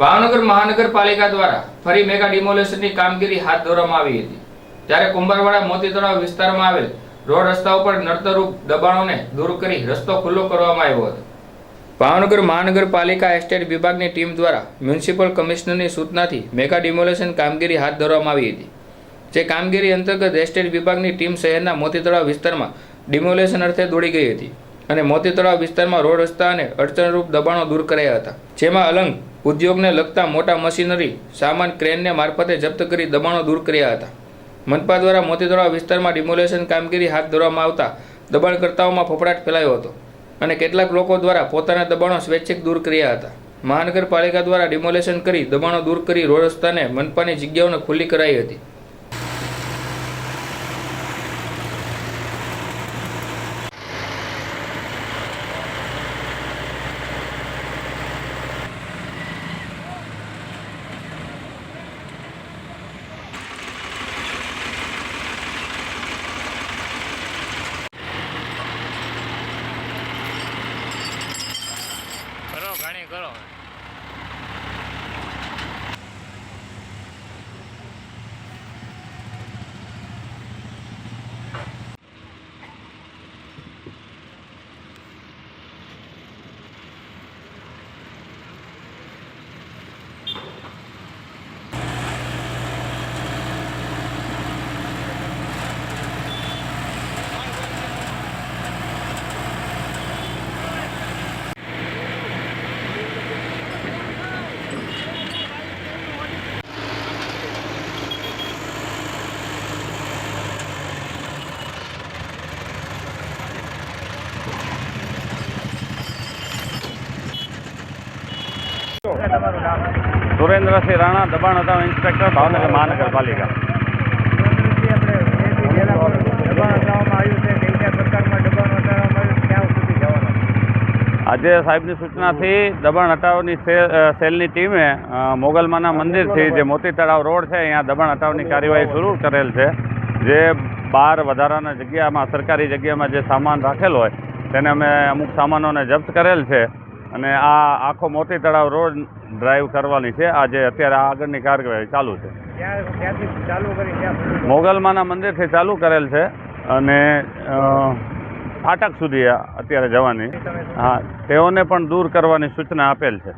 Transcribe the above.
ભાવનગર મહાનગરપાલિકા દ્વારા ફરી મેગા ડિમોલેશનની કામગીરી હાથ ધરવામાં આવી હતી. ત્યારે કુંભારવાડા મોતી તળાવ વિસ્તારમાં આવેલ રોડ રસ્તા ઉપર નડતરરૂપ દબાણોને દૂર કરી રસ્તો ખુલ્લો કરવામાં આવ્યો હતો. ભાવનગર મહાનગરપાલિકા એસ્ટેટ વિભાગની ટીમ દ્વારા મ્યુનિસિપલ કમિશનરની સૂચનાથી મેગા ડિમોલેશન કામગીરી હાથ ધરવામાં આવી હતી. જે કામગીરી અંતર્ગત એસ્ટેટ વિભાગની ટીમ શહેરના મોતી તળાવ વિસ્તારમાં ડિમોલેશન અર્થે દોડી ગઈ હતી અને મોતી તળાવ વિસ્તારમાં રોડ રસ્તા અને અડચણરૂપ દબાણો દૂર કરાયા હતા. જેમાં અલંગ ઉદ્યોગને લગતા મોટા મશીનરી સામાન ક્રેનને મારફતે જપ્ત કરી દબાણો દૂર કર્યા હતા. મનપા દ્વારા મોતીદોરા વિસ્તારમાં ડિમોલેશન કામગીરી હાથ ધરવામાં આવતા દબાણકર્તાઓમાં ફફડાટ ફેલાયો હતો અને કેટલાક લોકો દ્વારા પોતાના દબાણો સ્વૈચ્છિક દૂર કર્યા હતા. મહાનગરપાલિકા દ્વારા ડિમોલેશન કરી દબાણો દૂર કરી રોડ રસ્તાને મનપાની જગ્યાઓને ખુલ્લી કરાઈ હતી. કરો સુરેન્દ્રસિંહ રાણા દબાણ હતા ઇન્સ્પેક્ટર ભાવનગર મહાનગરપાલિકા. આજે સાહેબની સૂચનાથી દબાણ હટાવની સેલની ટીમે મોગલમાના મંદિરથી જે મોતી તળાવ રોડ છે, અહીંયા દબાણ હટાવની કાર્યવાહી શરૂ કરેલ છે. જે બાર વધારાના જગ્યામાં, સરકારી જગ્યામાં જે સામાન રાખેલ હોય, તેને અમે અમુક સામાનોને જપ્ત કરેલ છે. અને આ આખો મોતી તળાવ રોડ ડ્રાઈવ કરવાની છે. આજે અત્યારે આ આગળની કાર્યવાહી ચાલુ છે. મોગલમાના મંદિરથી ચાલુ કરેલ છે અને ફાટક સુધી અત્યારે જવાની. હા તેઓને પણ દૂર કરવાની સૂચના આપેલ છે.